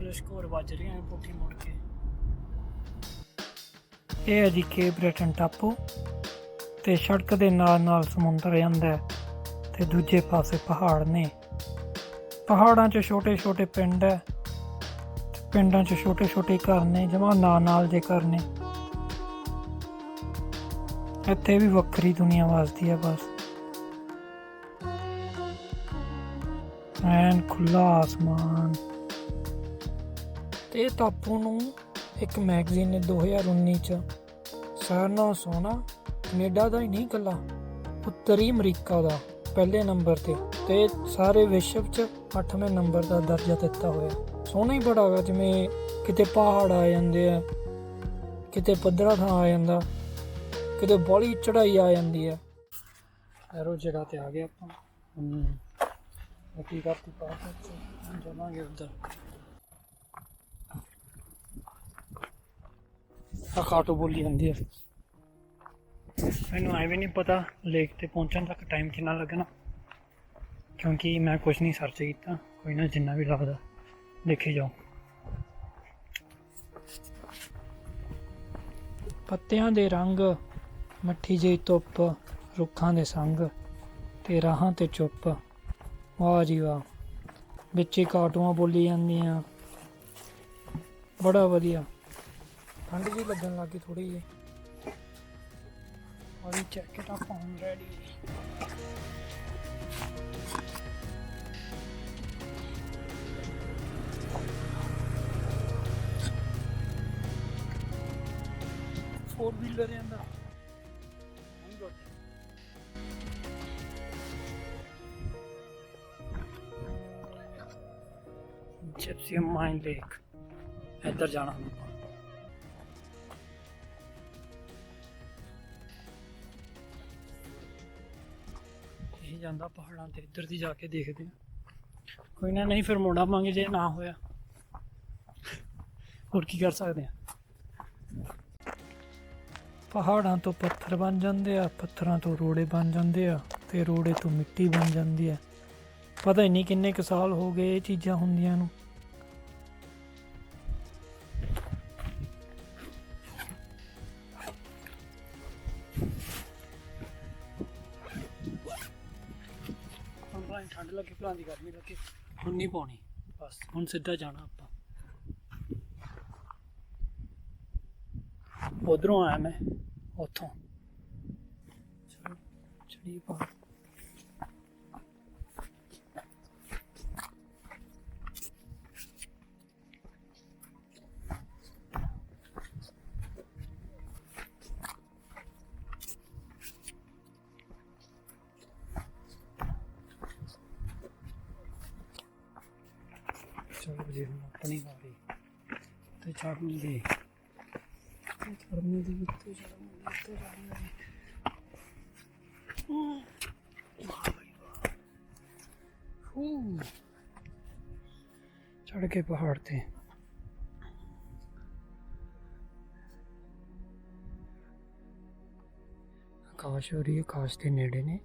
ਚਲੋ ਸਕੋਰ ਵੱਜ ਰਹੀਆਂ ਨੇ ਪੁੱਠੀ ਮੁੜ ਕੇ। ਇਹ ਹੈ ਜੀ ਕੇ ਬ੍ਰਿਟਨ ਟਾਪੂ। ਤੇ ਸੜਕ ਦੇ ਨਾਲ ਨਾਲ ਸਮੁੰਦਰ ਜਾਂਦਾ ਤੇ ਦੂਜੇ ਪਾਸੇ ਪਹਾੜ ਨੇ। ਪਹਾੜਾਂ 'ਚ ਛੋਟੇ-ਛੋਟੇ ਪਿੰਡ ਹੈ। ਪਿੰਡਾਂ 'ਚ ਛੋਟੇ-ਛੋਟੇ ਘਰ ਨੇ, ਜਮਾ ਨਾਂ ਨਾਲ ਦੇ ਘਰ ਨੇ। ਇੱਥੇ ਵੀ ਵੱਖਰੀ ਦੁਨੀਆ ਵਸਦੀ ਹੈ ਬਸ। ਐਨ ਖੁੱਲਾ ਆਸਮਾਨ। ਤੇ ਇਹ ਟਾਪੂ ਨੂੰ ਇੱਕ ਮੈਗਜ਼ੀਨ ਨੇ 2019 ਚ ਸਾਰਿਆਂ ਨਾਲੋਂ ਸੋਹਣਾ ਕੈਨੇਡਾ ਦਾ ਹੀ ਨਹੀਂ ਕੱਲਾ ਉੱਤਰੀ ਅਮਰੀਕਾ ਦਾ ਪਹਿਲੇ ਨੰਬਰ ਤੇ ਤੇ ਸਾਰੇ ਵਿਸ਼ਵ ਚ 8ਵੇਂ ਨੰਬਰ ਦਾ ਦਰਜਾ ਦਿੱਤਾ ਹੋਇਆ। ਸੋਹਣਾ ਹੀ ਬੜਾ ਹੈਗਾ ਜਿਵੇਂ ਕਿਤੇ ਪਹਾੜ ਆ ਜਾਂਦੇ ਆ ਕਿਤੇ ਪੱਧਰਾ ਥਾਂ ਆ ਜਾਂਦਾ ਕਿਤੇ ਬੜੀ ਚੜਾਈ ਆ ਜਾਂਦੀ ਹੈ ਐਰੋ ਜਗ੍ਹਾ ਤੇ ਆ ਗਏ ਆਪਾਂ। ਕੀ ਕਰਤੀ ਪਾਸ ਜਾਵਾਂਗੇ ਉੱਧਰ। ਆ ਕਾਟੋ ਬੋਲੀ ਜਾਂਦੀ ਹੈ ਮੈਨੂੰ ਐਵੇਂ ਨਹੀਂ ਪਤਾ ਲੇਕ ਤੇ ਪਹੁੰਚਣ ਤੱਕ ਟਾਈਮ ਕਿੰਨਾ ਲੱਗਣਾ। ਕਿਉਂਕਿ ਮੈਂ ਕੁਝ ਨਹੀਂ ਸਰਚ ਕੀਤਾ ਕੋਈ ਨਾ ਜਿੰਨਾ ਵੀ ਲੱਗਦਾ ਦੇਖੀ ਜਾਓ। ਪੱਤਿਆਂ ਦੇ ਰੰਗ ਮੱਠੀ ਜਿਹੀ ਧੁੱਪ ਰੁੱਖਾਂ ਦੇ ਸੰਗ ਤੇ ਰਾਹਾਂ ਤੇ ਚੁੱਪ। ਵਾਹ ਜੀ ਵਾਹ ਵਿੱਚੇ ਕਾਟੂਆਂ ਬੋਲੀ ਜਾਂਦੀਆਂ। ਬੜਾ ਵਧੀਆ। ਠੰਡ ਜੀ ਲੱਗਣ ਲੱਗੀ ਥੋੜੀ ਜਿਹੀ। ਔਰ ਜੈਕਟ ਆਪਾਂ ਹੁਣ ਰੈਡੀ ਫੋਰ ਵੀਲਰ ਜਾਂਦਾ ਨਹੀਂ ਗੁੱਡ ਜਿਪਸੀ ਮਾਈਨ ਲੇਕ। ਇੱਧਰ ਜਾਣਾ। ਹੁਣ ਆਪਾਂ ਜਾਂਦਾ ਪਹਾੜਾਂ ਤੇ, ਇੱਧਰ ਦੀ ਜਾ ਕੇ ਦੇਖਦੇ ਹਾਂ। ਕੋਈ ਨਾ, ਨਹੀਂ ਫਿਰ ਮੁੜ ਆਵਾਂਗੇ ਜੇ ਨਾ ਹੋਇਆ। ਹੋਰ ਕੀ ਕਰ ਸਕਦੇ ਆ ਪਹਾੜਾਂ ਤੋਂ ਪੱਥਰ ਬਣ ਜਾਂਦੇ ਆ, ਪੱਥਰਾਂ ਤੋਂ ਰੋੜੇ ਬਣ ਜਾਂਦੇ ਆ ਤੇ ਰੋੜੇ ਤੋਂ ਮਿੱਟੀ ਬਣ ਜਾਂਦੀ ਆ। ਪਤਾ ਹੀ ਨਹੀਂ ਕਿੰਨੇ ਕੁ ਸਾਲ ਹੋ ਗਏ ਇਹ ਚੀਜ਼ਾਂ ਹੁੰਦੀਆਂ ਨੂੰ। ਠੰਡ ਲੱਗੇ ਭਲਾਂ ਦੀ ਗਰਮੀ ਲੱਗੇ ਹੁਣ ਨਹੀਂ ਪਾਉਣੀ। ਬਸ। ਹੁਣ ਸਿੱਧਾ ਜਾਣਾ ਆਪਾਂ। ਉਧਰੋਂ ਆਇਆ ਮੈਂ ਉੱਥੋਂ। ਚਲੋ ਚੜੀ ਪਾ ਚਲੋ ਜੀ ਹੁਣ ਆਪਣੀ ਵਾਰੀ ਤੇ ਚੜ੍ਹਨ ਦੀ ਤੇ ਦੀ ਉੱਤੇ ਚੜ੍ਹਨ ਦੀ ਉੱਤੇ ਚੜ੍ਹਨ ਦੀ ਵਾਹ ਬਈ ਕੇ ਪਹਾੜ ਤੇ। ਆਕਾਸ਼ ਹੋ ਰਹੀ ਹੈ, ਆਕਾਸ਼ ਦੇ ਨੇੜੇ ਨੇ।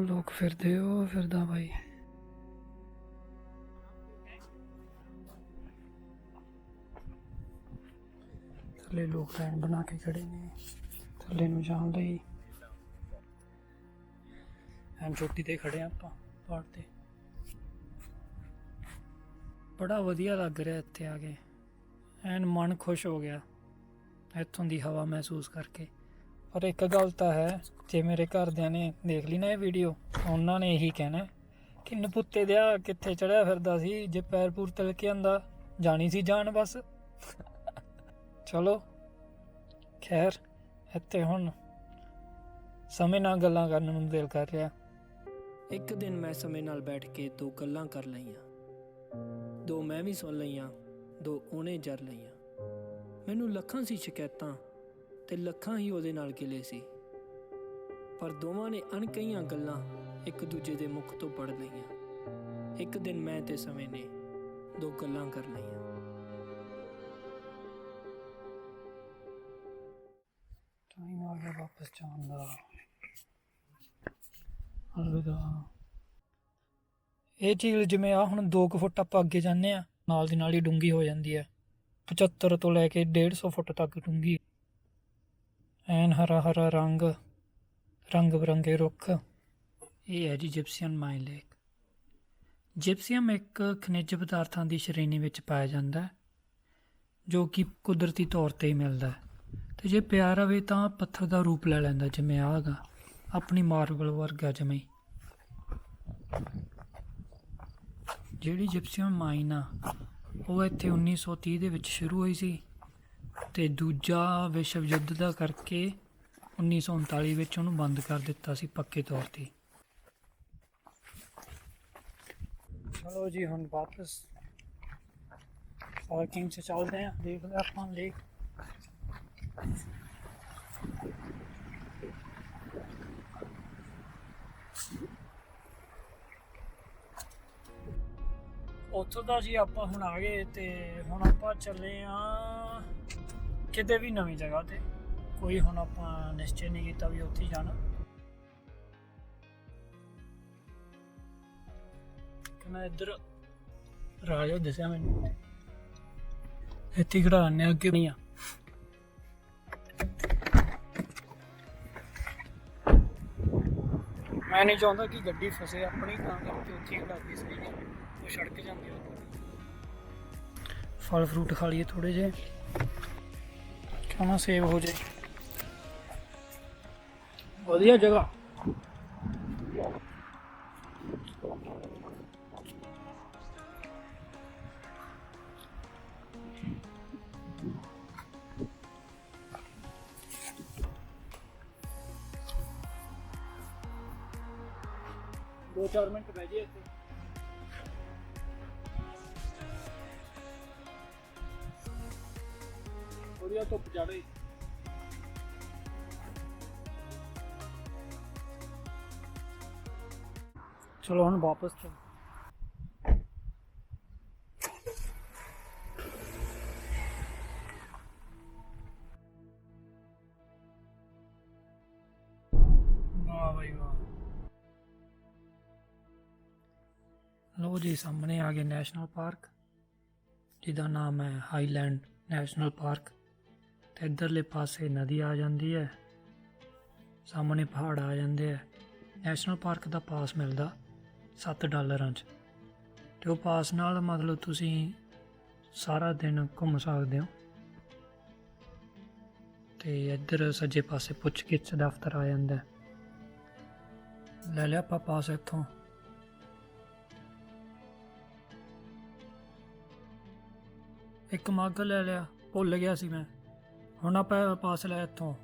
ਉਹ ਲੋਕ ਫਿਰਦੇ ਉਹ ਫਿਰਦਾ ਬਾਈ ਥੱਲੇ ਲੋਕ ਲਾਈਨ ਬਣਾ ਕੇ ਖੜੇ ਨੇ, ਥੱਲੇ ਨੂੰ ਜਾਣ ਲਈ। ਐਨ ਚੋਟੀ ਤੇ ਖੜੇ ਆ ਆਪਾਂ, ਪਹਾੜ ਤੇ। ਬੜਾ ਵਧੀਆ ਲੱਗ ਰਿਹਾ ਇੱਥੇ ਆ ਕੇ। ਐਨ ਮਨ ਖੁਸ਼ ਹੋ ਗਿਆ, ਇੱਥੋਂ ਦੀ ਹਵਾ ਮਹਿਸੂਸ ਕਰਕੇ। ਪਰ ਇੱਕ ਗੱਲ ਤਾਂ ਹੈ, ਜੇ ਮੇਰੇ ਘਰਦਿਆਂ ਨੇ ਦੇਖ ਲਈ ਨਾ ਇਹ ਵੀਡੀਓ ਉਹਨਾਂ ਨੇ ਇਹੀ ਕਹਿਣਾ ਕਿ ਨਪੁੱਤੇ ਦਿਆ ਕਿੱਥੇ ਚੜਿਆ ਫਿਰਦਾ ਸੀ, ਜੇ ਪੈਰ ਪੂਰ ਤਲ ਕੇ ਜਾਂਦਾ, ਜਾਣੀ ਸੀ ਜਾਨ ਬਸ। ਚਲੋ, ਖੈਰ, ਇੱਥੇ ਹੁਣ ਸਮੇਂ ਨਾਲ ਗੱਲਾਂ ਕਰਨ ਨੂੰ ਦਿਲ ਕਰ ਰਿਹਾ। ਇੱਕ ਦਿਨ ਮੈਂ ਸਮੇਂ ਨਾਲ ਬੈਠ ਕੇ ਦੋ ਗੱਲਾਂ ਕਰ ਲਈਆਂ। ਦੋ ਮੈਂ ਵੀ ਸੁਣ ਲਈਆਂ, ਦੋ ਉਹਨੇ ਜਰ ਲਈਆਂ। ਮੈਨੂੰ ਲੱਖਾਂ ਸੀ ਸ਼ਿਕਾਇਤਾਂ ਤੇ ਲੱਖਾਂ ਹੀ ਉਹਦੇ ਨਾਲ ਗਿਲੇ ਸੀ। ਪਰ ਦੋਵਾਂ ਨੇ ਅਣਕਈਆਂ ਗੱਲਾਂ ਇੱਕ ਦੂਜੇ ਦੇ ਮੁਖ ਤੋਂ ਪੜ ਲਈਆਂ। ਇੱਕ ਦਿਨ ਮੈਂ ਤੇ ਸਮੇਂ ਨੇ ਦੋ ਗੱਲਾਂ ਕਰ ਲਈਆਂ। ਟਾਈਮ ਆ ਗਿਆ ਵਾਪਸ ਜਾਣ ਦਾ। ਅਲਵਿਦਾ। ਇਹ ਝੀਲ ਜਿਵੇਂ ਆ ਹੁਣ 2 ਫੁੱਟ ਆਪਾਂ ਅੱਗੇ ਜਾਂਦੇ ਆ ਨਾਲ ਦੀ ਨਾਲ ਹੀ ਡੂੰਗੀ ਹੋ ਜਾਂਦੀ ਹੈ। 75 ਤੋਂ ਲੈ ਕੇ 150 ਫੁੱਟ ਤੱਕ ਡੂੰਗੀ ਐਨ ਹਰਾ ਹਰਾ ਰੰਗ ਰੰਗ ਬਰੰਗੇ ਰੁੱਖ। ਇਹ ਹੈ ਜੀ ਜਿਪਸੀਅਨ ਮਾਈਨ ਲੇਕ। ਜਿਪਸੀਅਮ ਇੱਕ ਖਣਿਜ ਪਦਾਰਥਾਂ ਦੀ ਸ਼੍ਰੇਣੀ ਵਿੱਚ ਪਾਇਆ ਜਾਂਦਾ ਹੈ, ਜੋ ਕਿ ਕੁਦਰਤੀ ਤੌਰ ਤੇ ਹੀ ਮਿਲਦਾ ਹੈ। ਤੇ ਜੇ ਪਿਆਰ ਆਵੇ ਤਾਂ ਪੱਥਰ ਦਾ ਰੂਪ ਲੈ ਲੈਂਦਾ ਜਿਵੇਂ ਆਹ ਹੈਗਾ ਆਪਣੀ ਮਾਰਬਲ ਵਰਗਾ ਜਿਵੇਂ ਜਿਹੜੀ ਜਿਪਸੀਅਮ ਮਾਈਨ ਆ, ਉਹ ਇੱਥੇ 1930 ਦੇ ਵਿੱਚ ਸ਼ੁਰੂ ਹੋਈ ਸੀ। ਤੇ ਦੂਜਾ ਵਿਸ਼ਵ ਯੁੱਧ ਦਾ ਕਰਕੇ 1939 ਵਿੱਚ ਉਹਨੂੰ ਬੰਦ ਕਰ ਦਿੱਤਾ ਸੀ ਪੱਕੇ ਤੌਰ ਤੇ। ਚਲੋ ਜੀ, ਹੁਣ ਵਾਪਸ ਪਾਰਕਿੰਗ 'ਚ ਚੱਲਦੇ ਆਂ ਦੇਖਦੇ ਆਪਾਂ ਲੇਕ ਉੱਥੋਂ ਦਾ ਜੀ ਆਪਾਂ ਹੁਣ ਆ ਗਏ ਤੇ ਹੁਣ ਆਪਾਂ ਚੱਲੇ ਆ ਕਿਤੇ ਵੀ ਨਵੀਂ ਜਗ੍ਹਾ ਤੇ। ਕੋਈ ਹੁਣ ਆਪਾਂ ਨਿਸ਼ਚੈ ਨਹੀਂ ਕੀਤਾ ਵੀ ਉੱਥੇ ਹੀ ਜਾਣਾ ਕਹਿੰਦਾ ਇੱਧਰ ਰਾਜੋ ਦਿਸਿਆ ਮੈਨੂੰ। ਇੱਥੇ ਹੀ ਖੜਾ ਲੈਂਦੇ ਅੱਗੇ ਨਹੀਂ ਆ। ਮੈਂ ਨਹੀਂ ਚਾਹੁੰਦਾ ਕਿ ਗੱਡੀ ਫਸੇ, ਆਪਣੀ ਤਾਂ ਕਰਕੇ ਉੱਥੇ ਹੀ ਖੜਾਤੀ ਸਹੀ ਉਹ ਸੜਕ ਜਾਂਦੀ ਉਹ ਫਲ ਫਰੂਟ ਖਾ ਲਈਏ ਥੋੜੇ ਜਿਹੇ। ਖਾਣਾ ਸੇਵ ਹੋ ਜੇ ਵਧੀਆ ਜਗ੍ਹਾ ਦੋ ਚਾਰ ਮਿੰਟ ਬਹਿ ਵਧੀਆ ਧੁੱਪ ਚੜ੍ਹੀ ਚਲੋ ਹੁਣ ਵਾਪਸ ਚੱਲ। ਵਾਹ ਬਈ ਵਾਹ। ਲੋ ਜੀ, ਸਾਹਮਣੇ ਆ ਗਏ ਨੈਸ਼ਨਲ ਪਾਰਕ, ਜਿਹਦਾ ਨਾਮ ਹੈ ਹਾਈਲੈਂਡ ਨੈਸ਼ਨਲ ਪਾਰਕ। ਤੇ ਇਧਰਲੇ ਪਾਸੇ ਨਦੀ ਆ ਜਾਂਦੀ ਹੈ। ਸਾਹਮਣੇ ਪਹਾੜ ਆ ਜਾਂਦੇ ਆ ਨੈਸ਼ਨਲ ਪਾਰਕ ਦਾ ਪਾਸ ਮਿਲਦਾ 7 ਡਾਲਰਾਂ 'ਚ। ਤੇ ਉਹ ਪਾਸ ਨਾਲ ਮਤਲਬ ਤੁਸੀਂ ਸਾਰਾ ਦਿਨ ਘੁੰਮ ਸਕਦੇ ਹੋ। ਤੇ ਇੱਧਰ ਸੱਜੇ ਪਾਸੇ ਪੁੱਛ ਗਿੱਛ ਦਫ਼ਤਰ ਆ ਜਾਂਦਾ ਲੈ ਲਿਆ ਆਪਾਂ ਪਾਸ ਇੱਥੋਂ। ਇੱਕ ਮੱਗ ਲੈ ਲਿਆ। ਭੁੱਲ ਗਿਆ ਸੀ ਮੈਂ। ਹੁਣ ਆਪਾਂ ਪਾਸ ਲਿਆ ਇੱਥੋਂ।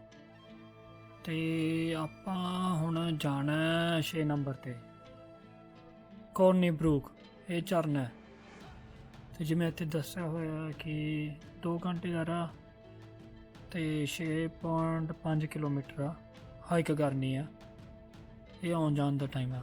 ਤੇ ਆਪਾਂ ਹੁਣ ਜਾਣਾ 6 ਨੰਬਰ ਤੇ। ਕੋਰਨੀ ਬਰੂਕ, ਇਹ ਝਰਨਾ ਹੈ। ਤੇ ਜਿਵੇਂ ਇੱਥੇ ਦੱਸਿਆ ਹੋਇਆ ਕਿ 2 ਘੰਟੇ ਦਾ ਰਾਹ ਤੇ 6.5 ਕਿਲੋਮੀਟਰ ਆ। ਹਾਈਕ ਕਰਨੀ ਆ। ਇਹ ਆਉਣ ਜਾਣ ਦਾ ਟਾਈਮ ਆ।